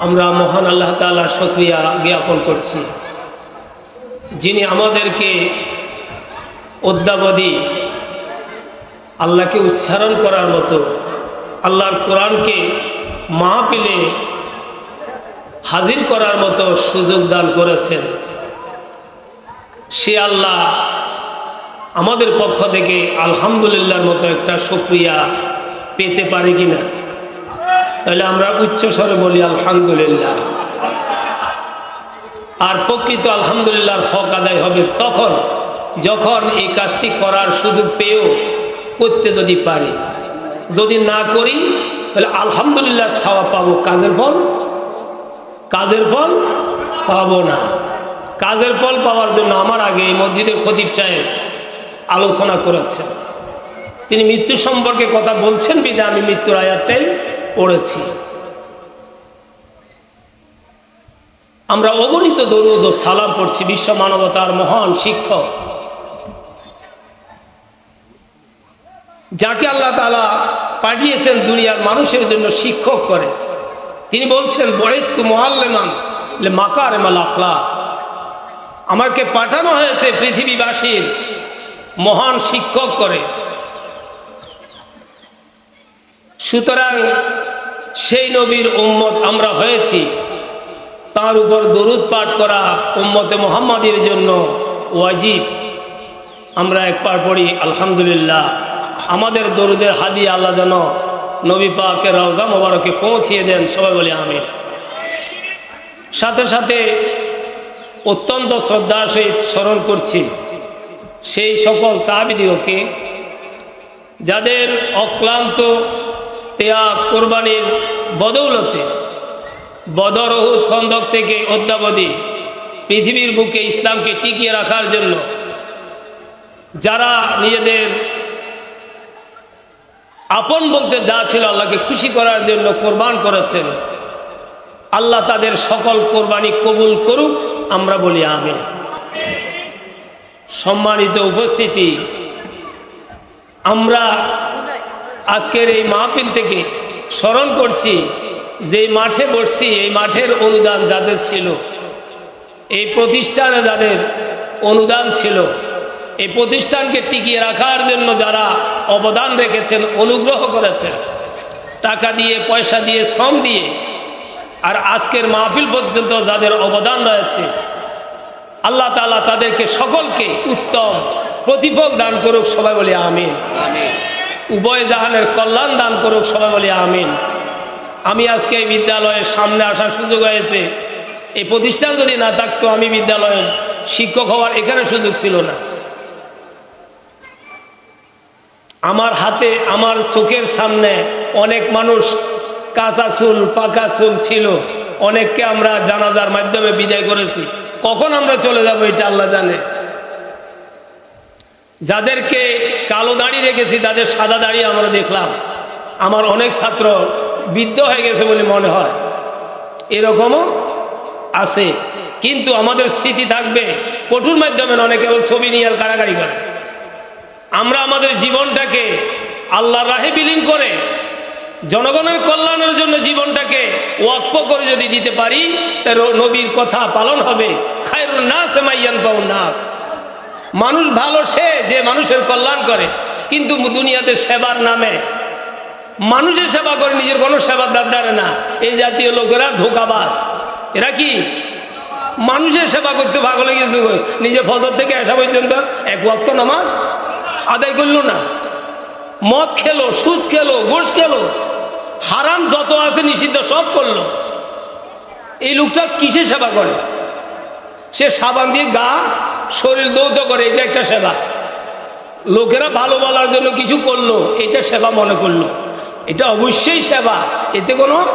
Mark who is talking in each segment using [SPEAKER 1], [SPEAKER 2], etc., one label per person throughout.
[SPEAKER 1] আমরা মহান আল্লাহ তালা সক্রিয়া জ্ঞাপন করছি। যিনি আমাদেরকে অদ্যাবধি আল্লাহকে উচ্চারণ করার মতো আল্লাহর কোরআনকে মাহপিলে হাজির করার মতো সুযোগ দান করেছেন। সে আল্লাহ আমাদের পক্ষ থেকে আলহামদুলিল্লাহর মতো একটা সক্রিয়া পেতে পারে কিনা? না তাহলে আমরা উচ্চ স্বরে বলি, আলহামদুলিল্লাহ। আর প্রকৃত আলহামদুলিল্লাহর হক আদায় হবে তখন, যখন এই কাজটি করার সুযোগ পেয়েও করতে যদি পারি। যদি না করি, তাহলে আলহামদুলিল্লাহ ছাওয়া পাবো। কাজের ফল? কাজের ফল পাবো না। কাজের ফল পাওয়ার জন্য আমার আগে এই মসজিদের খতিব সাহেব আলোচনা করেছেন। তিনি মৃত্যু সম্পর্কে কথা বলছেন বিদে আমি মৃত্যুর আয়াতটাই পড়েছি। আমরা অগণিত দরুদ ও সালাম পড়ছি বিশ্ব মানবতার মহান শিক্ষক। যাকে আল্লাহ তালা পাঠিয়েছেন দুনিয়ার মানুষের জন্য শিক্ষক করে। তিনি বলছেন বয়স্তু মোহাল্লেমান মাকার মাল আখলা আমাকে পাঠানো হয়েছে পৃথিবীবাসীর মহান শিক্ষক করে। সুতরাং সেই নবীর উম্মত আমরা হয়েছি। তার উপর দরুদ পাঠ করা উম্মতে মোহাম্মদের জন্য ওয়াজিব। আমরা একবার পড়ি, আলহামদুলিল্লাহ। আমাদের দরুদের হাদি আল্লাহ যেন নবী পাকের রওজা মোবারকে পৌঁছিয়ে দেন, সবাই বলে আমি সাথে সাথে অত্যন্ত শ্রদ্ধার সহিত স্মরণ করছি সেই সকল সাহাবিদিওকে যাদের অক্লান্ত ত্যাগ কোরবানির বদৌলতে বদর ওহুদ খন্দক থেকে অদ্যাবধি পৃথিবীর বুকে ইসলামকে টিকিয়ে রাখার জন্য যারা নিজেদের আপন বলতে যা ছিল আল্লাহকে খুশি করার জন্য কোরবান করেছেন, আল্লাহ তাদের সকল কোরবানি কবুল করুক, আমরা বলি আমি সম্মানিত উপস্থিতি, আমরা আজকের এই মাহফিল থেকে স্মরণ করছি যে মাঠে বসছি, এই মাঠের অনুদান যাদের ছিল, এই প্রতিষ্ঠানে যাদের অনুদান ছিল, এই প্রতিষ্ঠানকে টিকিয়ে রাখার জন্য যারা অবদান রেখেছেন, অনুগ্রহ করেছেন, টাকা দিয়ে, পয়সা দিয়ে, শ্রম দিয়ে, আর আজকের মাহফিল পর্যন্ত যাদের অবদান রয়েছে, আল্লাহ তালা তাদেরকে সকলকে উত্তম প্রতিফল দান করুক, সবাই বলি আমিন। উভয় জাহানের কল্যাণ দান করুক, সবাই বলি আমিন। আমি আজকে এই বিদ্যালয়ের সামনে আসার সুযোগ হয়েছে। এই প্রতিষ্ঠান যদি না থাকতো, আমি বিদ্যালয়ের শিক্ষক হওয়ার এখানে সুযোগ ছিল না। আমার হাতে, আমার চোখের সামনে অনেক মানুষ কাঁচা চুল, পাকা চুল ছিল। অনেককে আমরা জানাজার মাধ্যমে বিদায় করেছি। কখন আমরা চলে যাব, এটা আল্লাহ জানে। যাদেরকে কালো দাড়ি রেখেছি তাদের সাদা দাড়ি আমরা দেখলাম। আমার অনেক ছাত্র বৃদ্ধ হয়ে গেছে বলে মনে হয়। এরকমও আছে। কিন্তু আমাদের স্মৃতি থাকবে কঠোর মাধ্যমে কেবল ছবি নিয়ে আর কারাগারি করে। আমরা আমাদের জীবনটাকে আল্লাহ রাহে বিলীন করে, জনগণের কল্যাণের জন্য জীবনটাকে ওয়াক্প করে যদি দিতে পারি তার নবীর কথা পালন হবে। খায়রুন না সেমাইয়ান পাউন না মানুষ ভালো সে যে মানুষের কল্যাণ করে। কিন্তু দুনিয়াতে সেবার নামে। মানুষের সেবা করে, নিজের কোনো সেবার দাঁড়ায় না। এই জাতীয় লোকেরা ধোকাবাস এরা কি? মানুষের সেবা করতে ভাগ লেগেছে নিজে ফজর থেকে আসা পর্যন্ত এক ওয়াক্ত নামাজ আদায় করল না। মদ খেলো, সুদ খেলো গোস খেলো। হারাম যত আছে নিষিদ্ধ সব করল। এই লোকটা কিসে সেবা করে? সে সাবান দিয়ে গা শরীর দৌত করে, এটা একটা সেবা। লোকেরা ভালো বলার জন্য কিছু করল, এটা সেবা মনে করল। এটা অবশ্যই সেবা, এতে কোনো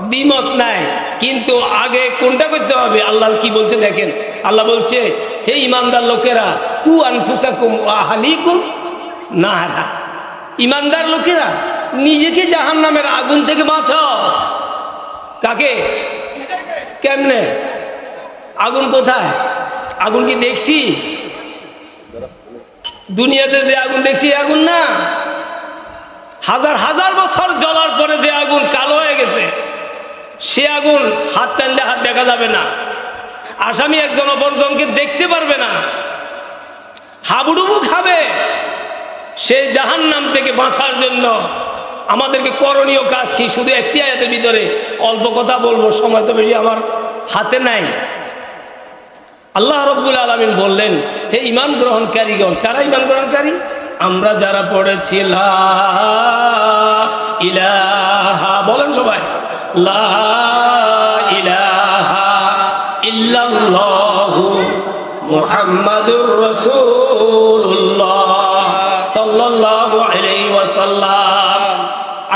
[SPEAKER 1] দ্বিমত নাই। কিন্তু আগে কোনটা করতে হবে? আল্লাহ কি বলছে দেখেন? আল্লাহ বলছে, হে ইমানদার লোকেরা, কু আনফুসা আনফুসাকুম আহালিকুম না হারা ইমানদার লোকেরা, নিজেকে জাহান নামের আগুন থেকে বাঁচাও। কাকে? কেমনে? আগুন কোথায়? আগুন কি দেখছি? দুনিয়াতে যে আগুন দেখছি আগুন না। হাজার হাজার বছর জ্বলার পরে যে আগুন কালো হয়ে গেছে, সে আগুন হাত টানলে হাত দেখা যাবে না। আসামি একজন অপরজনকে দেখতে পারবে না। হাবুডুবু খাবে। সে জাহান নাম থেকে বাঁচার জন্য আমাদেরকে করণীয় কাজ কি শুধু একটি আয়াতের ভিতরে অল্প কথা বলব, সময় তো বেশি আমার হাতে নাই। আল্লাহ রব্বুল আলমিন বললেন, হে ইমান গ্রহণকারীগণ, কারা ইমান গ্রহণকারী? আমরা যারা পড়েছি ইলাহা, বলেন সবাই ইলাহা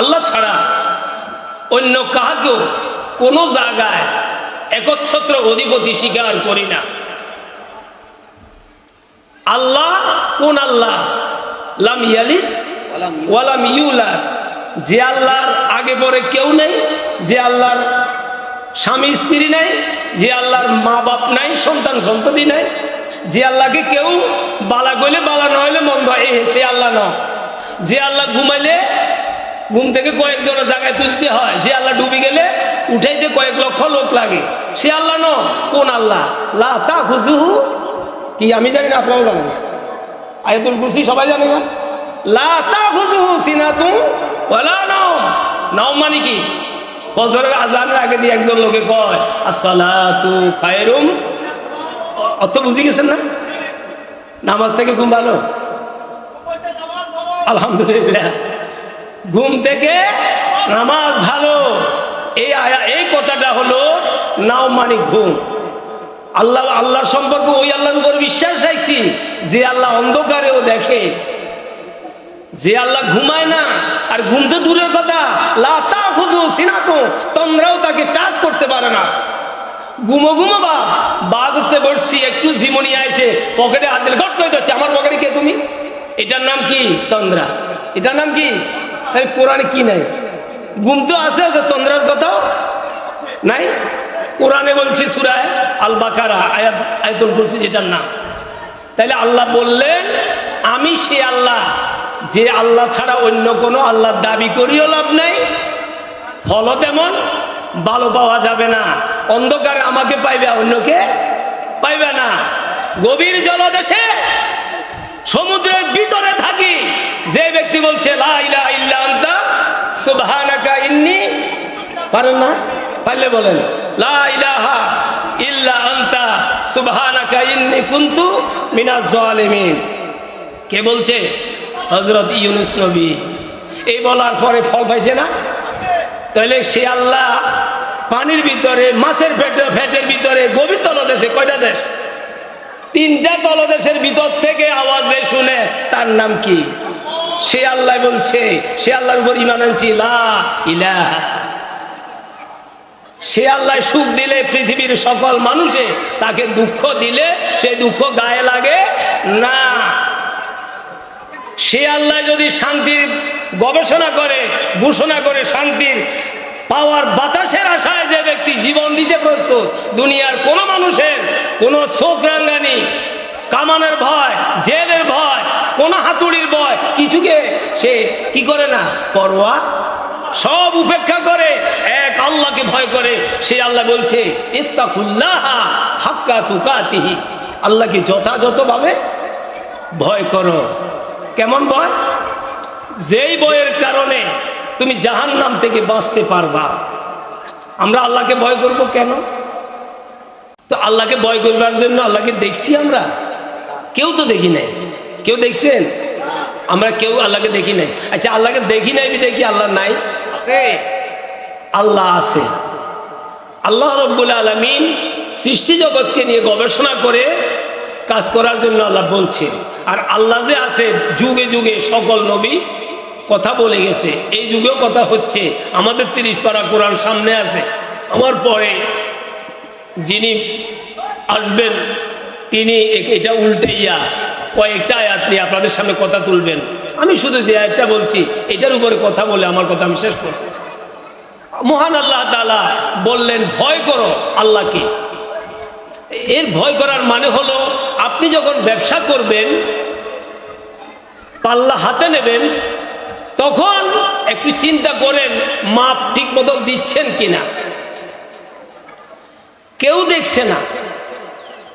[SPEAKER 1] আল্লাহ ছাড়া অন্য কাহাকেও কোনো জায়গায় একচ্ছত্র অধিপতি স্বীকার করি না। আল্লাহ কোন আল্লাহ? লাম ইয়ালিদ ওয়ালাম ইউলাদ। যে আল্লাহর আগে পরে কেউ নেই, যে আল্লাহর স্বামী স্ত্রী নাই, যে আল্লাহর মা বাপ নাই, সন্তান সন্ততি নাই, যে আল্লাহকে কেউ বালা গইলে বালা না নহলে মন্দ, এ সে আল্লাহ ন। যে আল্লাহ ঘুমাইলে ঘুম থেকে কয়েকজনের জায়গায় তুলতে হয়, যে আল্লাহ ডুবে গেলে উঠাইতে কয়েক লক্ষ লোক লাগে। সে আল্লাহ ন, কোন আল্লাহ? লা তা খুজুহু কি আমি জানি না, আপনারাও জানেন। আয়াতুল কুরসি সবাই জানে না? নাও মানে আগে দিয়ে একজন লোকে কয় বুঝে গেছেন না? নামাজ থেকে ঘুম ভালো? আলহামদুলিল্লাহ। ঘুম থেকে নামাজ ভালো। এই আয়া, এই কথাটা হলো নাও মানে ঘুম। আল্লাহ আল্লাহর সম্পর্কে ওই আল্লাহর উপর বিশ্বাস রাখছি, যে আল্লাহ অন্ধকারেও দেখে। যে আল্লাহ ঘুমায় না, আর ঘুম তো দূরের কথা লাতা খুঁজু সিনাতো, তন্দ্রাও তাকে টাচ করতে পারে না। ঘুমো ঘুমো বা বাজতে বসছি, একটু জীবনী আইছে, পকেটে হাত দিলে ঘট করে যাচ্ছে আমার পকেটে কে তুমি? এটার নাম কি? তন্দ্রা। এটার নাম কি? কোরআনে কি নাই? ঘুম তো আছে আছে, তন্দ্রার কথাও নাই? কোরআনে বলছি সুরায় আল বাকারা আয়াত, আয়াতুল কুরসি যেটার নাম। তাইলে আল্লাহ বললেন, আমি সে আল্লাহ, যে আল্লাহ ছাড়া অন্য কোনো আল্লাহর দাবি করিও লাভ নাই। ফলও তেমন, ভালো পাওয়া যাবে না। অন্ধকারে আমাকে পাইবে, অন্যকে পাইবে না। গভীর জলদেশে, সমুদ্রের ভিতরে থাকি। যে ব্যক্তি বলছে, লা ইলাহা ইল্লা আনতা, সুবহানাকা ইন্নী পারেন না? পারলে বলেন, লা ইলাহা ইল্লা আনতা, সুবহানাকা ইন্নী কুনতু মিনাজ কে বলছে? হজরত ইউনুস নবী। এই বলার পরে ফল পাইছে না? তাহলে সে আল্লাহ পানির ভিতরে, মাছের পেটে, ফ্যাটের ভিতরে, গভীর তলদেশে কয়টা দেশ? তিনটা তলদেশের ভিতর থেকে আওয়াজ দিয়ে, শুনে। তার নাম কি? সে আল্লাহ বলছে, সে আল্লাহর উপর ইমান আনছি, লা ইলাহা সে আল্লাহ সুখ দিলে পৃথিবীর সকল মানুষে তাকে দুঃখ দিলে সে দুঃখ গায়ে লাগে না। সে আল্লাহ যদি শান্তির গবেষণা করে, ঘোষণা করে শান্তির পাওয়ার বাতাসের আশায় যে ব্যক্তি জীবন দিতে প্রস্তুত, দুনিয়ার কোনো মানুষের কোনো চোখ রাঙ্গানি কামানের ভয়, জেলের ভয়, কোনো হাতুড়ির ভয়, কিছুকে সে কি করে না, পরোয়া সব উপেক্ষা করে, এক আল্লাহকে ভয় করে। সে আল্লাহ বলছে ইত্তাকুল্লাহ হাক্কা তুকাতিহি। আল্লাহকে যথাযথভাবে ভয় করো। কেমন ভয়? যেই বয়ের কারণে তুমি জাহান নাম থেকে বাঁচতে পারবা। আমরা আল্লাহকে ভয় করব কেন? তো আল্লাহকে ভয় করবার জন্য আল্লাহকে দেখছি আমরা। কেউ তো দেখি নাই। কেউ দেখছেন? আমরা কেউ আল্লাহকে দেখি নাই। আচ্ছা আল্লাহকে দেখি নাই দেখি আল্লাহ নাই।
[SPEAKER 2] আছে?
[SPEAKER 1] আল্লাহ আছে। আল্লাহ রব্বুল আলমিন সৃষ্টি জগৎকে নিয়ে গবেষণা করে কাজ করার জন্য আল্লাহ বলছে আর আল্লাহ যে আছে, যুগে যুগে সকল নবী কথা বলে গেছে। এই যুগেও কথা হচ্ছে। আমাদের তিরিশ পারা কোরআন সামনে আছে। আমার পরে যিনি আসবেন, তিনি এটা উল্টে ইয়া। কয়েকটা আয়াত নিয়ে আপনাদের সামনে কথা তুলবেন। আমি শুধু যে আয়াতটা বলছি, এটার উপরে কথা বলে আমার কথা আমি শেষ করব মহান আল্লাহ তালা বললেন, ভয় করো আল্লাহকে। এর ভয় করার মানে হলো, আপনি যখন ব্যবসা করবেন, পাল্লা হাতে নেবেন, তখন একটু চিন্তা করেন, মাপ ঠিক মতো দিচ্ছেন কিনা। কেউ দেখছে না।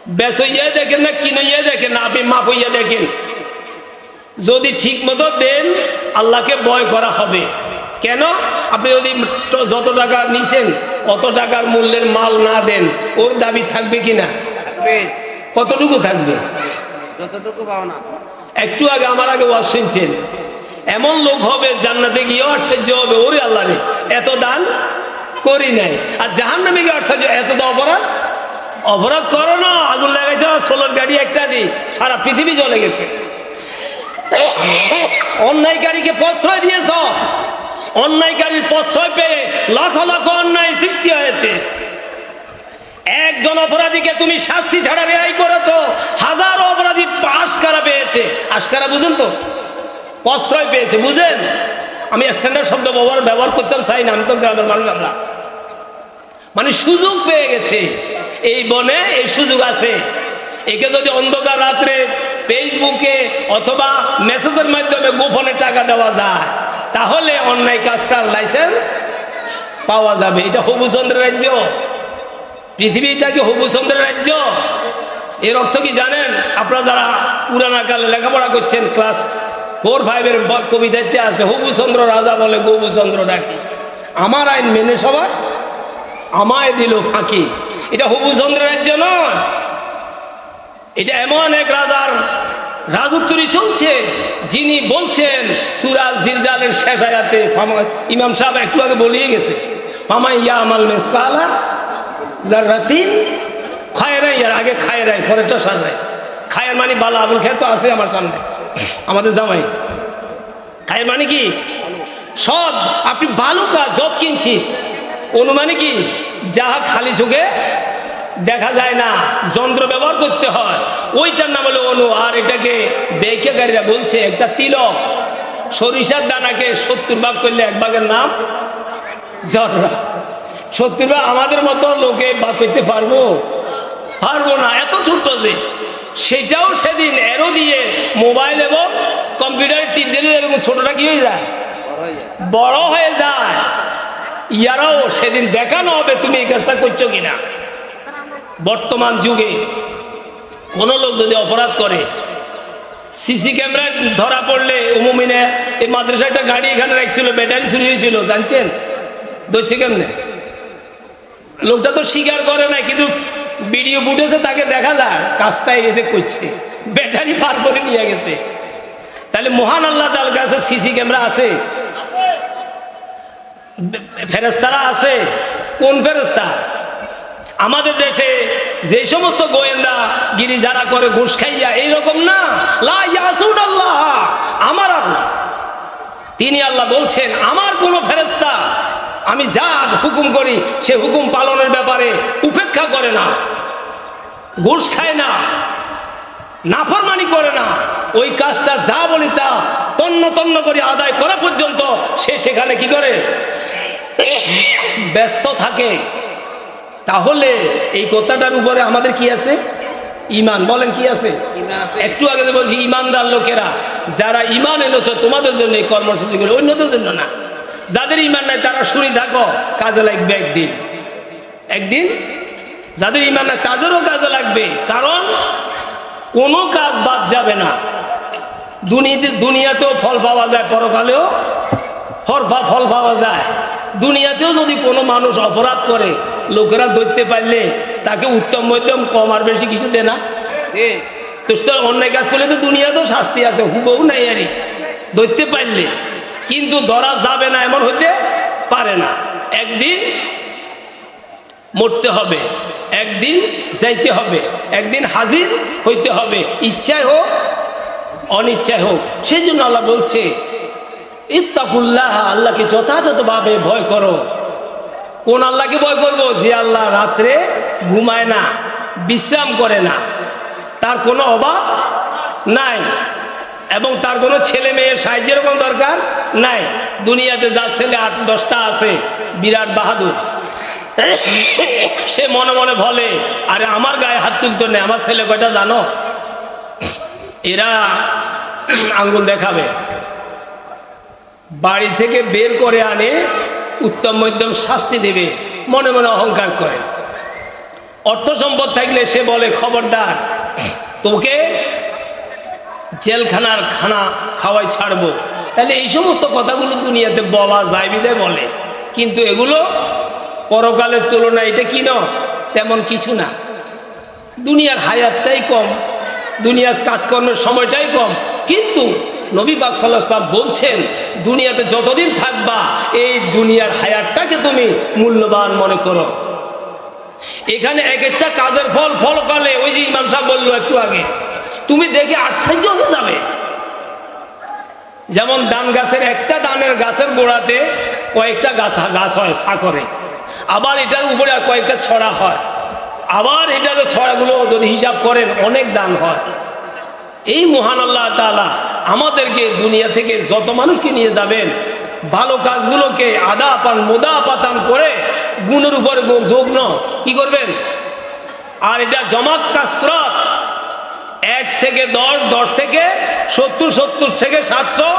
[SPEAKER 1] বেশ হইয়া দেখেন না কিনইয়া দেখেন না আপনি মাপ হইয়া দেখেন। যদি ঠিক মতো দেন আল্লাহকে বয় করা হবে। কেন? আপনি যদি যত টাকা নিছেন অত টাকার মূল্যের মাল না দেন ওর দাবি থাকবে কি না?
[SPEAKER 2] থাকবে।
[SPEAKER 1] কতটুকু থাকবে?
[SPEAKER 2] যতটুকু
[SPEAKER 1] একটু আগে আমার আগে ওয়াজ শুনছেন। এমন লোক হবে জান্নাতে গিয়ে আশ্চর্য হবে ওরে আল্লাহ রে এত দান করি নাই। আর জাহান নামে গিয়ে আশ্চর্য এত তো অপরাধ? অপরাধ করো না, আগুন লাগাইছে সোলার গাড়ি একটা দিই সারা পৃথিবী জ্বলে গেছে। অন্যায়কারীকে প্রশ্রয় দিয়েছ, অন্যায়কারীর প্রশ্রয় পেয়ে লাখ লাখ অন্যায় সৃষ্টি হয়েছে। একজন অপরাধীকে তুমি শাস্তি ছাড়া রেহাই করেছ, হাজারো অপরাধী আশকারা পেয়েছে। আশকারা বুঝেন তো? প্রশ্রয় পেয়েছে, বুঝেন? আমি স্ট্যান্ডার্ড শব্দ ব্যবহার ব্যবহার করতাম চাই না, আমি তো গ্রামের মানুষ আমরা। মানে সুযোগ পেয়ে গেছে। এই বনে এই সুযোগ আছে। একে যদি অন্ধকার রাত্রে ফেসবুকে অথবা মেসেজের মাধ্যমে গোপনে টাকা দেওয়া যায়, তাহলে অন্যায় কাজটার লাইসেন্স পাওয়া যাবে। এটা হবুচন্দ্রের রাজ্য। পৃথিবীটা কি হবুচন্দ্রের রাজ্য। এর অর্থ কি জানেন? আপনারা যারা পুরানা কালে লেখাপড়া করছেন, ক্লাস ফোর, ফাইভের কবিতাতে আছে হবুচন্দ্র রাজা বলে গবুচন্দ্র ডাকি। আমার আইন মেনে সবাই আমায় দিল ফাঁকি। এটা হবুচন্দ্রের রাজ্য নয়। এটা এমন এক রাজার রাজত্বরী চলছে, যিনি বলছেন, সুরাজ জিলজালের শেষ আয়াতে ইমাম সাহেব একটু আগে বলিয়ে গেছে, ফামাই ইয়া আমাল মেসকালা যার রাতিন খায়রাই, আর আগে খায়রাই, পরে তো সারাই খায়ের মানে বালা আবুল খেয়ে তো আছে আমার সামনে, আমাদের জামাই। খায়ের মানে কি? সব, আপনি ভালো কাজ যত কিনছি অনুমানে কি? যাহা খালি চোখে দেখা যায় না, যন্ত্র ব্যবহার করতে হয়। ওইটার নাম হলো অনু, আর এটাকে বেকেকারীরা বলছে একটা তিলক। সরিষার দানাকে সত্তর ভাগ করলে এক ভাগের নাম জররা সত্তর ভাগ আমাদের মতো লোকে ভাগ করতে পারব? পারব না, এত ছোট্ট যে। সেটাও সেদিন এরো দিয়ে মোবাইল এবং কম্পিউটারে টিপ দিলে এরকম ছোটটা কি হয়ে যায়?
[SPEAKER 2] বড় হয়ে যায়।
[SPEAKER 1] ইয়ারাও সেদিন দেখানো হবে, তুমি এই কাজটা করছ কিনা? বর্তমান যুগে কোনো লোক যদি অপরাধ করে, সিসি ক্যামেরায় ধরা পড়লে উমুমিনে এই মাদ্রাসা একটা গাড়ি এখানে রাখছিল, ব্যাটারি চুরি হয়েছিল, জানছেন? ধরছে কেমনে? লোকটা তো স্বীকার করে না কিন্তু ভিডিও ফুটেছে তাকে দেখা যায়, কাজটা এসে করছে, ব্যাটারি পার করে নিয়ে গেছে। তাহলে মহান আল্লাহ তার কাছে সিসি ক্যামেরা আছে। ফেরেস্তারা আছে। কোন ফেরেস্তা আমাদের দেশে যে সমস্ত গোয়েন্দা গিরি যারা করে ঘুষ খাইয়া, এইরকম না। আল্লাহ আমার আল্লাহ। তিনি আল্লাহ বলছেন, আমার কোনো ফেরেস্তা আমি যা হুকুম করি, সে হুকুম পালনের ব্যাপারে উপেক্ষা করে না। ঘুষ খায় না, নাফরমানি করে না। ওই কাজটা যা বলি তা তন্ন তন্ন করে আদায় করা পর্যন্ত সে সেখানে কি করে? ব্যস্ত থাকে। তাহলে এই কথাটার উপরে আমাদের কি আছে? ইমান। বলেন কি আছে? একটু আগে বলছি ইমানদার লোকেরা যারা ইমান এনেছো তোমাদের জন্য এই কর্মসূচিগুলো অন্যদের জন্য না। যাদের ইমান নাই তারা শুনি থাকো কাজে লাগবে একদিন। একদিন? যাদের ইমান নাই তাদেরও কাজে লাগবে। কারণ কোনো কাজ বাদ যাবে না। দুনিয়াতে দুনিয়াতেও ফল পাওয়া যায় পরকালেও ফল ফল পাওয়া যায়। দুনিয়াতেও যদি কোনো মানুষ অপরাধ করে লোকেরা ধরতে পারলে তাকে উত্তম মধ্যম কম আর বেশি কিছু দেয় না। তো অন্যায় কাজ করলে তো দুনিয়াতেও শাস্তি আছে হুবহু নাই আরই ধরতে পারলে কিন্তু ধরা যাবে না এমন হতে পারে না। একদিন মরতে হবে একদিন যাইতে হবে একদিন হাজির হইতে হবে ইচ্ছায় হোক অনিচ্ছায় হোক। সেই জন্য আল্লাহ বলছে ইত্তাকুল্লাহ, আল্লাহকে যথাযথভাবে ভয় করো। কোন আল্লাহকে ভয় করব? যে আল্লাহ রাত্রে ঘুমায় না, বিশ্রাম করে না। তার কোনো অভাব নাই। এবং তার কোনো ছেলে মেয়ের সাহায্যের কোনো দরকার নাই। দুনিয়াতে যার ছেলে আট, দশটা আছে, বিরাট বাহাদুর। সে মনে মনে বলে, আরে আমার গায়ে হাত তুলতে নেই, আমার ছেলে কয়টা জানো? এরা আঙ্গুল দেখাবে। বাড়ি থেকে বের করে আনে, উত্তম মধ্যম শাস্তি দেবে, মনে মনে অহংকার করে। অর্থ সম্পদ থাকলে সে বলে, খবরদার, তোকে জেলখানার খানা খাওয়াই ছাড়বো। তাহলে এই সমস্ত কথাগুলো দুনিয়াতে বলা যায় বিদায় বলে। কিন্তু এগুলো পরকালের তুলনায় এটা কি তেমন কিছু না। দুনিয়ার হায়াতটাই কম, দুনিয়ার কাজকর্মের সময়টাই কম। কিন্তু নবী বাক সাল্লাম বলছেন, দুনিয়াতে যতদিন থাকবা, এই দুনিয়ার হায়াতটাকে তুমি মূল্যবান মনে করো। এখানে এক একটা কাজের ফল ফলকালে ওই যে ইমাম সাহেব বলল একটু আগে, তুমি দেখে আশ্চর্য হয়ে যাবে। যেমন ধান গাছের একটা ধানের গাছের গোড়াতে কয়েকটা গাছ গাছ হয় সাকরে আবার এটার উপরে আর কয়েকটা ছড়া হয়, আবার এটার ছড়াগুলো যদি হিসাব করেন, অনেক দান হয়। এই মহান আল্লাহ তাআলা আমাদেরকে দুনিয়া থেকে যত মানুষকে নিয়ে যাবেন, ভালো কাজগুলোকে আদা পান, মোদা পাতান করে গুণের উপরে গুণ যোগ ন কি করবেন? আর এটা জমাত কাসরত। এক থেকে দশ দশ থেকে সত্তর সত্তর থেকে সাতশো।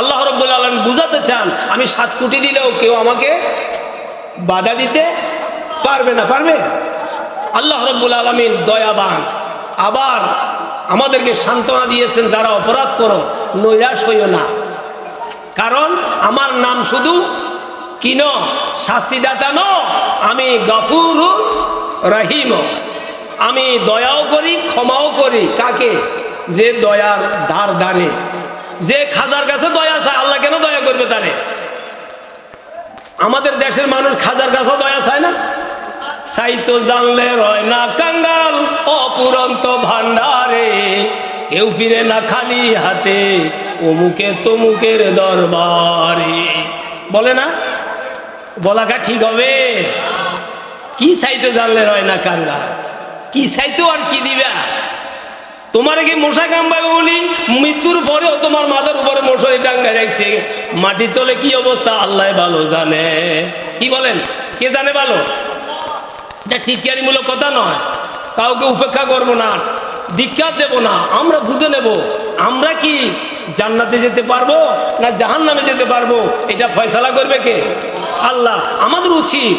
[SPEAKER 1] আল্লাহ রব্বুল আলম বুঝাতে চান, আমি সাত কোটি দিলেও কেউ আমাকে বাধা দিতে পারবে না, পারবে? আল্লাহ রব্বুল আলমিন দয়াবান। আবার আমাদেরকে সান্ত্বনা দিয়েছেন, যারা অপরাধ করো, নৈরাশ হইও না। কারণ আমার নাম শুধু কি ন শাস্তিদাতা ন আমি গফুর রাহিম। আমি দয়াও করি, ক্ষমাও করি। কাকে? যে দয়ার ধার ধারে যে খাজার কাছে দয়া চায়, আল্লাহ কেন দয়া করবে তারে? আমাদের দেশের মানুষ খাজার কাছেও দয়া চায় না? সাইতো জানলে রয় না কাঙ্গাল, অপুরন্ত ভান্ডারে কেউ ফিরে না খালি হাতে, অমুকে তমুকের দরবারে। বলে না? বলাকা ঠিক হবে? কি চাইতে জানলে রয় না কাঙ্গাল? কি চাইতো আর কি দিবা? তোমার কি মশা কামবাই বলি? মৃত্যুর পরেও তোমার মাথার উপরে মশারি টাঙ্গায় রাখছে। মাটির তলে কি অবস্থা? আল্লাহ ভালো জানে। কি বলেন? কে জানে ভালো? এটা টিটকারিমূলক কথা নয়। কাউকে উপেক্ষা করব না দীক্ষা দেব না, আমরা বুঝে নেব, আমরা কি জান্নাতে যেতে পারব না জাহান নামে যেতে পারব, এটা ফয়সালা করবে কে? আল্লাহ, আমাদের উচিত,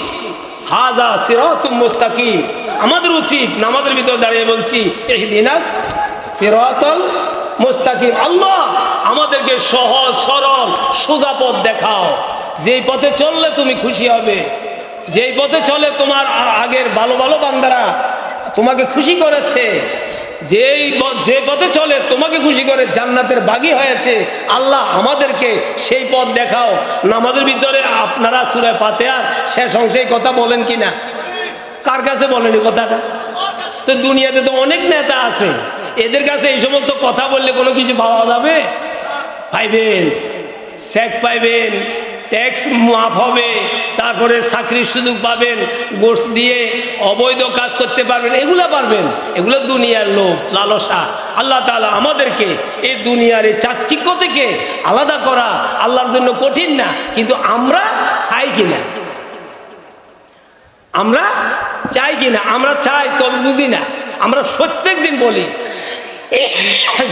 [SPEAKER 1] হাজা সিরাতুম মুস্তাকিম, আমাদের উচিত নামাজের ভিতরে দাঁড়িয়ে বলছি এই দিনাস সিরাতল মুস্তাকিম, আল্লাহ, আমাদেরকে সহজ সরল সোজা পথ দেখাও। যেই পথে চললে তুমি খুশি হবে। যেই পথে চলে তোমার আগের ভালো ভালো বান্দারা তোমাকে খুশি করেছে, যেই যে পথে চলে তোমাকে খুশি করে জান্নাতের বাগি হয়েছে, আল্লাহ আমাদেরকে সেই পথ দেখাও। নামাজের ভিতরে আপনারা সুরে পাতে আর শেষ অংশে কথা বলেন কি না কার কাছে বলেন কথাটা? তো দুনিয়াতে তো অনেক নেতা আছে, এদের কাছে এই সমস্ত কথা বললে কোনো কিছু পাওয়া যাবে? পাইবেন স্যাক পাইবেন ট্যাক্স মাফ হবে, তারপরে চাকরির সুযোগ পাবেন গোস দিয়ে অবৈধ কাজ করতে পারবেন, এগুলো পারবেন। এগুলো দুনিয়ার লোক লালসা। আল্লাহ তাআলা আমাদেরকে এই দুনিয়ার এই চাকচিক্য থেকে আলাদা করা আল্লাহর জন্য কঠিন না, কিন্তু আমরা চাই কিনা? আমরা চাই কিনা? আমরা চাই, তবে বুঝি না। আমরা প্রত্যেক দিন বলি,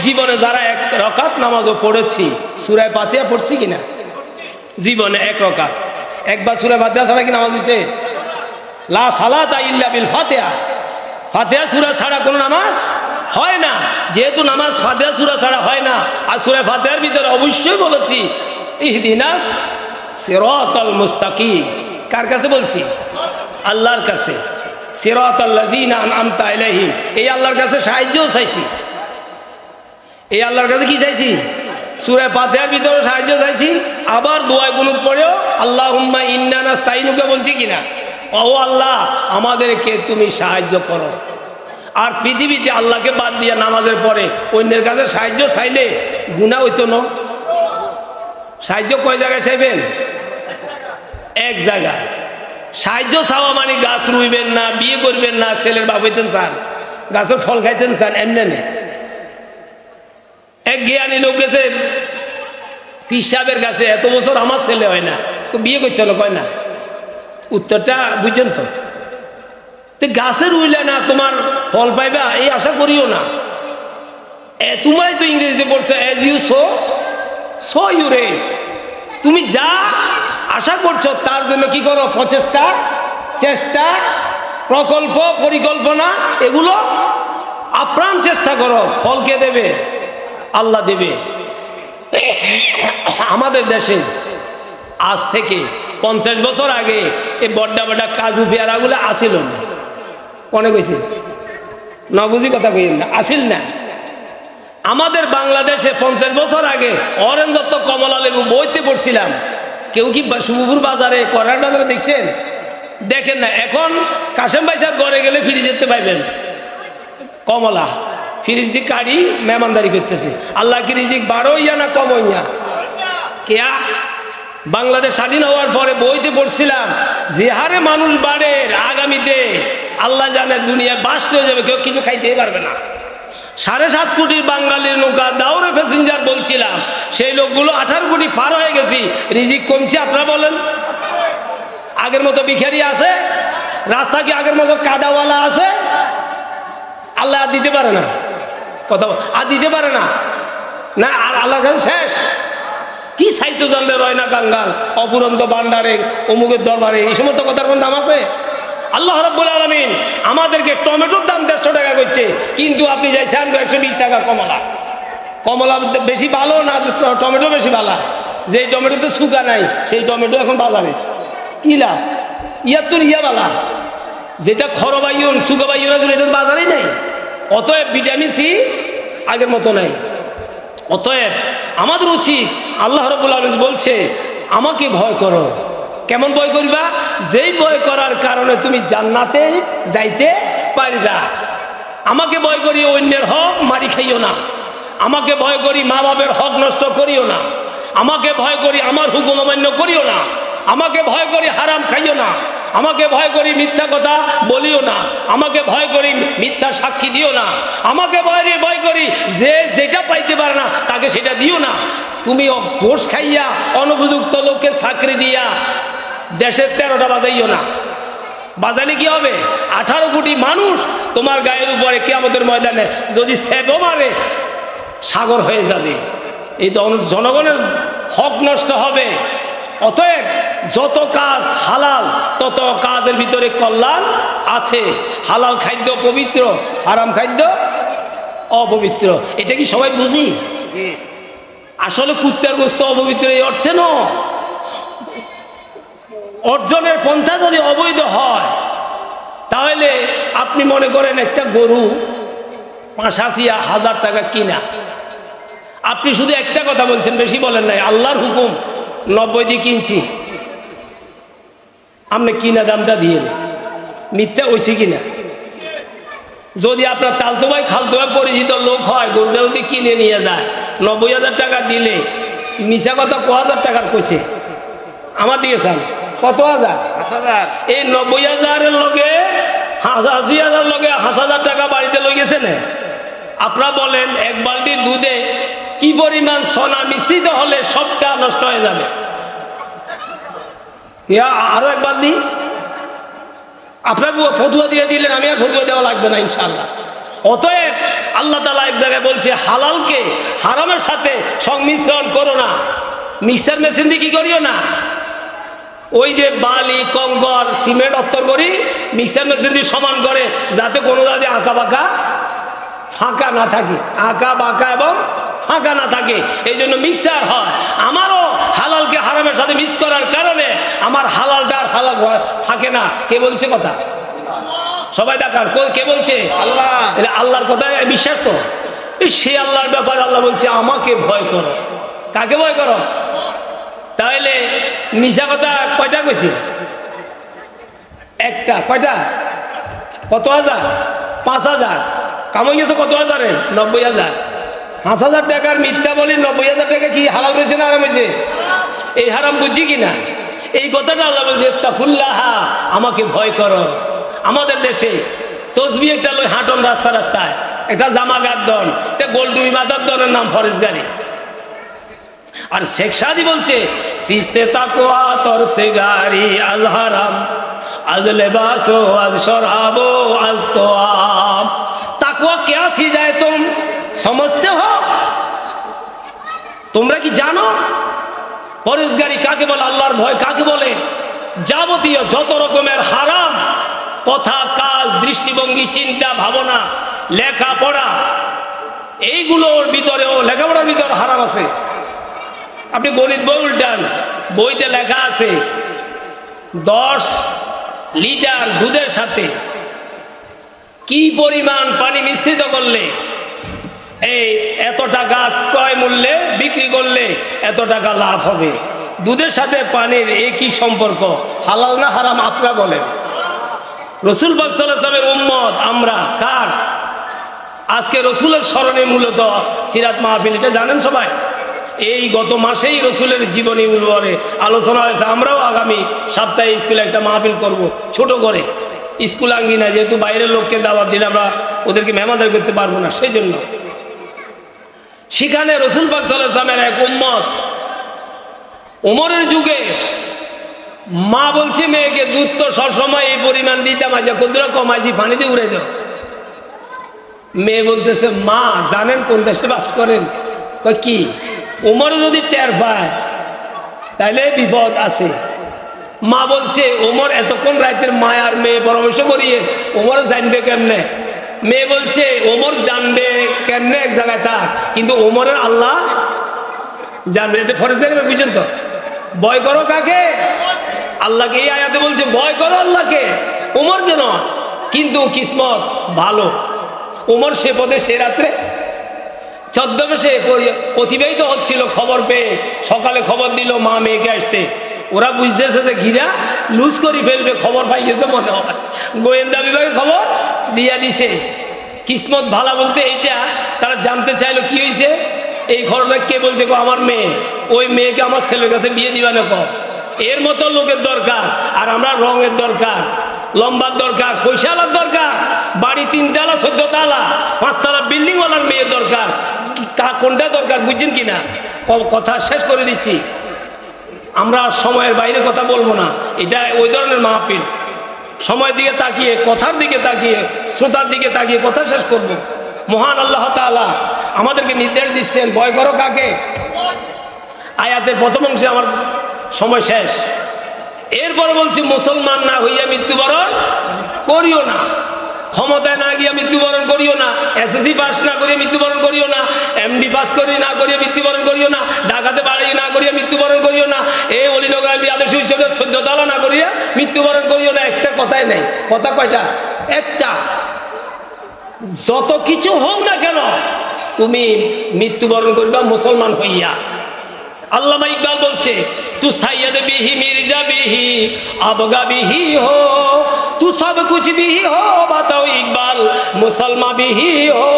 [SPEAKER 1] জীবনে যারা এক রকাত নামাজও পড়েছি সুরায় পাতিয়া পড়ছি কিনা? জীবনে এক রকাত। একবার সুরে পাতিয়া ছাড়া কি নামাজ হয়েছে লা সালাতা ইল্লা বিল ফাতিহা। ফাতিহা সূরা ছাড়া কোনো নামাজ হয় না। যেহেতু নামাজ ফাতিহা সূরা ছাড়া হয় না, আর সূরা ফাতিহার ভিতরে অবশ্যই বলেছি, ইহদিনাস সিরাতাল মুস্তাকিম। কার কাছে বলছি? আল্লাহর কাছে। সিরাতাল্লাযিনা আনআমতা আলাইহিম। এই আল্লাহর কাছে সাহায্যও চাইছি। এই আল্লাহর কাছে কি চাইছি? সুরে পাথেয়ার ভিতরে সাহায্য চাইছি। আবার দোয়ায় গুনুত পড়েও আল্লাহ হুম্মা ইন্নানা স্তাইনুকে বলছি কিনা? ও আল্লাহ, আমাদেরকে তুমি সাহায্য করো। আর পৃথিবীতে আল্লাহকে বাদ দিয়ে নামাজের পরে অন্যের কাছে সাহায্য চাইলে গুণা হইতো না। সাহায্য কয় জায়গায় চাইবেন? এক জায়গায়। সাহায্য চাওয়া মানে গাছ রুইবেন না, বিয়ে করবেন না, ছেলের বাপ হইতেন চান গাছের ফল খাইতেন চান এমনি নেই এক জ্ঞানী লোক গেছে পিসাবের কাছে, এত বছর আমার ছেলে হয় না, তো বিয়ে করছিল কয় না। উত্তরটা বুঝছেন তো? গাছের উইলে না তোমার ফল পাইবা, এই আশা করিও না। তোমায় তো ইংরেজিতে পড়ছো as you sow so you reap তুমি যা আশা করছ, তার জন্য কি করো? প্রচেষ্টা, চেষ্টা, প্রকল্প, পরিকল্পনা, এগুলো আপ্রাণ চেষ্টা করো। ফল কে দেবে? আল্লাহ দেবে। আমাদের দেশে আজ থেকে পঞ্চাশ বছর আগে এই বড্ডা বড্ডা কাজু পেয়ারাগুলো আসিল না। অনেক না, বুঝি কথা কই না, আসিল না। আমাদের বাংলাদেশে পঞ্চাশ বছর আগে অরেঞ্জ তো কমলা লেবু বইতে পড়ছিলাম। কেউ কি শুভপুর বাজারে, করার বাজারে দেখছেন? দেখেন না, এখন কাশেম বাইসার ঘরে গেলে ফিরে যেতে পাইবেন কমলা। ফ্রিজ কাড়ি মেহমানদারি করতেছে। আল্লাহ কি রিজিক বারো ইয়া না কম ইয়া কেয়া? বাংলাদেশ স্বাধীন হওয়ার পরে বইতে পড়ছিলাম, যে হারে মানুষ বাড়ে, আগামীতে আল্লাহ জানে দুনিয়া বাস্ট হয়ে যাবে, কেউ কিছু খাইতেই পারবে না। সাড়ে সাত কোটি বাঙালির নৌকা দাউরে প্যাসেঞ্জার বলছিলাম, সেই লোকগুলো আঠারো কোটি পার হয়ে গেছি, রিজিক কমছে, আপনারা বলেন। আগের মতো বিখারি আছে? রাস্তা কি আগের মতো কাদাওয়ালা আছে? আল্লাহ দিতে পারে না। কথা আর দিতে পারে না। না, আর আল্লাহর কাছে শেষ। কি সাহিত্য জানলে রয় না কাঙ্গাল অপুরন্ত ভান্ডারে অমুকের দরবারে, এই সমস্ত কথার কোন দাম আছে? আল্লাহ রব্বুল আলমিন আমাদেরকে টমেটোর দাম দেড়শো টাকা করছে, কিন্তু আপনি যাইছেন একশো বিশ টাকা কমলা। কমলা বেশি ভালো না টমেটো বেশি ভালো? যে টমেটোতে সুগা নাই, সেই টমেটো এখন বাজারে। কি লাভ? ইয়ার তোর ইয়া বালা। যেটা খরবাইয়ন সুগাবাইয়ন আছে এটা তো বাজারেই নেই। অতএব ভিটামিন সি আগের মতো নাই। অতএব আমাদের উচিত, আল্লাহ রবুল আলম বলছে, আমাকে ভয় করো। কেমন ভয় করিবা? যেই ভয় করার কারণে তুমি জান্নাতে যাইতে পারবা। আমাকে ভয় করি অন্যের হক মারি খাইও না। আমাকে ভয় করি মা বাবের হক নষ্ট করিও না। আমাকে ভয় করি আমার হুকুম অমান্য করিও না। আমাকে ভয় করি হারাম খাইও না। আমাকে ভয় করি মিথ্যা কথা বলিও না। আমাকে ভয় করি মিথ্যা সাক্ষী দিও না। আমাকে ভয় ভয় করি যে যেটা পাইতে পারে না, তাকে সেটা দিও না। তুমি ঘোষ খাইয়া অনুপযুক্ত লোককে চাকরি দিয়া দেশের তেরোটা বাজাইও না। বাজালে কি হবে? আঠারো কোটি মানুষ তোমার গায়ের উপরে কেয়ামতের ময়দানে যদি সেবও মারে, সাগর হয়ে যাবে। এই জন- জনগণের হক নষ্ট হবে। অতএব যত কাজ হালাল, তত কাজের ভিতরে কল্যাণ আছে। হালাল খাদ্য পবিত্র, হারাম খাদ্য অপবিত্র। এটা কি সবাই বুঝি? আসলে কুত্তার গোস্ত অপবিত্র এই অর্থে ন। অর্জনের পন্থা যদি অবৈধ হয়, তাহলে আপনি মনে করেন একটা গরু পাঁচাশি হাজার টাকা কিনা। আপনি শুধু একটা কথা বলছেন, বেশি বলেন নাই। আল্লাহর হুকুম। নব্বই দিয়ে কিনছি। আপনি কিনা দামটা দিয়ে মিথ্যা হয়েছে কিনা? যদি আপনার তালতো ভাই খালতো ভাই পরিচিত লোক হয় গরুটা যদি কিনে নিয়ে যায় নব্বই হাজার টাকা দিলে মিশা কথা ক হাজার টাকার কইছে? আমার দিকে চান। কত হাজার? এই নব্বই হাজারের লগে আশি হাজার লগে হাজার টাকা বাড়িতে লই গেছে না? আপনারা বলেন এক বালতি দুধে কি পরিমাণ সোনা মিশ্রিত হলে সবটা নষ্ট হয়ে যাবে? আরও একবার বালতি আপনার ফতুয়া দিয়ে দিলেন, আমি আর ফতুয়া দেওয়া লাগবে না ইনশাল্লাহ অতএব আল্লাহ তালা এক জায়গায় বলছে, হালালকে হারামের সাথে সংমিশ্রণ করো না। মিক্সার মেশিন দিয়ে কি করিও না? ওই যে বালি কঙ্কর সিমেন্ট অত্তর করি, মিক্সার মেশিন দিয়ে সমান করে, যাতে কোনো যাতে আঁকা বাঁকা ফাঁকা না থাকে। আঁকা বাঁকা এবং ফাঁকা না থাকে এই জন্য মিক্সার হয়। আমারও হালালকে হারামের সাথে মিক্স করার কারণে আমার হালালটা আর হালাল থাকে না। কে বলছে কথা? সবাই দেখার কে- বলছে?
[SPEAKER 2] আল্লাহ।
[SPEAKER 1] আল্লাহর কথায় বিশ্বাস তো? এই সে আল্লাহর ব্যাপারে আল্লাহ বলছে আমাকে ভয় করো। কাকে ভয় করো? তাহলে মিশা কথা কয়টা কইছে? একটা কয়টা? কত হাজার? পাঁচ হাজার। কামাই গেছে কত হাজারে? নব্বই হাজার। পাঁচ হাজার টাকার মিথ্যা বলি, নব্বই হাজার টাকা কি হালাল রয়েছে না হারাম হয়েছে এই হারাম বুঝছি কি না এই কথাটা আল্লাহ বলছে তাফুল্লাহা আমাকে ভয় করো। আমাদের দেশে তসবি একটা লই হাঁটন রাস্তা রাস্তায়। একটা জামাগার দন, একটা গোলডুবি মাদার দনের নাম ফরেজ গাড়ি। আর শেখ সাদি বলছে, সিস্তে তাকোয়া তর সে গাড়ি, আজ হারাম, আজ লেবাসো, আজ সরাবো আজ তো আম তাকুয়া কেয়া আসি যায় তোম? সমস্ত হো তোমরা কি জানো পরেশগারি কাকে বলে আল্লাহর ভয় কাকে বলে যাবতীয় যত রকমের হারাম কথা কাজ দৃষ্টিভঙ্গি চিন্তা ভাবনা লেখাপড়া এইগুলোর ভিতরেও, লেখাপড়ার ভিতরে হারাম আছে। আপনি গণিত বই উল্টান, বইতে লেখা আছে, দশ লিটার দুধের সাথে কি পরিমাণ পানি মিশ্রিত করলে এই এত টাকা ক্রয় মূল্যে বিক্রি করলে এত টাকা লাভ হবে। দুধের সাথে পানির একই সম্পর্ক? হালাল না হারাম আপনারা বলেন। রসুল বাকসালামের উম্মত আমরা কার? আজকে রসুলের স্মরণে মূলত সিরাত মাহফিল, এটা জানেন সবাই? এই গত মাসেই রসুলের জীবনী উপরে আলোচনা হয়েছে, আমরাও আগামী সপ্তাহে স্কুলে একটা মাহফিল করব, ছোট করে। স্কুল আঙ্গিনা যেহেতু বাইরের লোককে দাওয়াত দিলে আমরা ওদেরকে মেমাদার করতে পারব না সেই জন্য সেখানে রসুল পাক সাল্লামের এক উম্মত। ওমরের যুগে মা বলছে, মেয়েকে দুধ তো সবসময় এই পরিমাণ দিতাম আজ কদুরা কমাইছি পানি দিয়ে উড়ে দাও। মেয়ে বলতেছে, মা, জানেন কোন দেশে বাস করেন? কি? ওমরে যদি টের পায়, তাইলে বিপদ আছে। মা বলছে ওমর এতক্ষণ রাতের মায়ার মেয়ে পরামর্শ করিয়ে ওমর জানবে কেমনে? মেয়ে বলছে, ওমর জানবে কেমনে এক জায়গায় থাক? কিন্তু ওমরের আল্লাহ জানবে। এতে ফরেজ দেখবে বুঝছেন তো? ভয় করো কাকে? আল্লাহকে এই আয়াতে বলছে, ভয় করো আল্লাহকে। ওমর কেন? কিন্তু কিসমত ভালো। ওমর সে পদে, সে রাত্রে ছদ্মবেশে অতিবাহিত হচ্ছিল খবর পেয়ে। সকালে খবর দিল, মা, মেয়েকে আসতে। ওরা বুঝতেছে যে গিরা লুজ করি ফেলবে, খবর পাই গেছে মনে হয়। গোয়েন্দা বিভাগে খবর দিয়া দিছে। কিসমত ভালা বলতে এইটা, তারা জানতে চাইলো কি হয়েছে এই ঘটনা কে বলছে? গো আমার মেয়ে। ওই মেয়েকে আমার ছেলের কাছে বিয়ে দিবা না কো। এর মতো লোকের দরকার, আর আমরা রঙের দরকার, লম্বার দরকার পয়সালার দরকার, বাড়ি তিনতলা চোদ্দ তালা পাঁচতলা বিল্ডিংওয়ালার মেয়ের দরকার। কোনটা দরকার বুঝছেন কি না ক- কথা শেষ করে দিচ্ছি। আমরা সময়ের বাইরে কথা বলব না। এটা ওই ধরনের মাহফিল। সময় দিকে তাকিয়ে, কথার দিকে তাকিয়ে, শ্রোতার দিকে তাকিয়ে কথা শেষ করব। মহান আল্লাহ তাআলা আমাদেরকে নির্দেশ দিচ্ছেন, ভয় করো কাকে? আয়াতের প্রথম অংশে আমার সময় শেষ। এরপরে বলছি, মুসলমান না হইয়া মৃত্যুবরণ করিও না। ক্ষমতায় না গিয়া মৃত্যুবরণ করিও না এসএসসি পাস না করিয়া মৃত্যুবরণ করিও না এমডি পাস করি না করিয়া মৃত্যুবরণ করিও না ঢাকাতে বাড়ি না করিয়া মৃত্যুবরণ করিও না এই অলিনগর আমি আদর্শ উচ্চলে সদ্যতালা না করিয়া মৃত্যুবরণ করিও না, একটা কথাই নেই। কথা কয়টা? একটা। যত কিছু হোক না কেন, তুমি মৃত্যুবরণ করবা মুসলমান হইয়া। আল্লামা ইকবাল বলছে, তু সাইয়দ বিহি মির্জা বিহি, আবগা বিহি হো তু সব কুছ বিহি হো বাতাও ইকবাল মুসলমা বিহি হো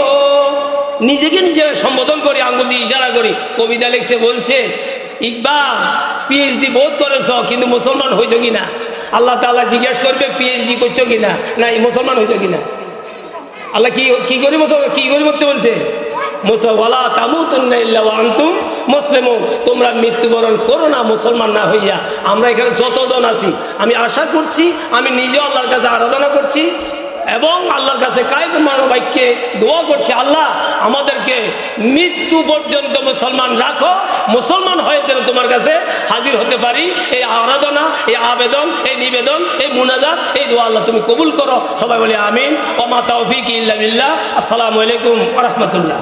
[SPEAKER 1] নিজেকে নিজে সম্বোধন করি, আঙ্গুল দিয়ে ইশারা করি। কবিতা লিখছে, বলছে, ইকবাল পিএইচডি বোধ করেছ, কিন্তু মুসলমান হয়েছ কি না আল্লাহ তাআলা জিজ্ঞেস করবে পিএইচডি করছ কিনা? না, এই মুসলমান হয়েছ কিনা? আল্লাহ কি কি করি মুসলমান কি করি বলতে বলছে? তোমরা মৃত্যুবরণ করো না, মুসলমান না হইয়া। আমরা এখানে যতজন আছি, আমি আশা করছি, আমি নিজে আল্লাহর কাছে আরাধনা করছি এবং আল্লাহর কাছে কায়দ দোয়া করছি, আল্লাহ, আমাদেরকে মৃত্যু পর্যন্ত মুসলমান রাখো, মুসলমান হয়ে যেন তোমার কাছে হাজির হতে পারি। এই আরাধনা, এই আবেদন, এই নিবেদন, এই মুনাজাত, এই দোয়া আল্লাহ তুমি কবুল করো। সবাই বলে আমিন। ওমা তৌফিক ইল্লা আসসালামু আলাইকুম রহমতুল্লাহ।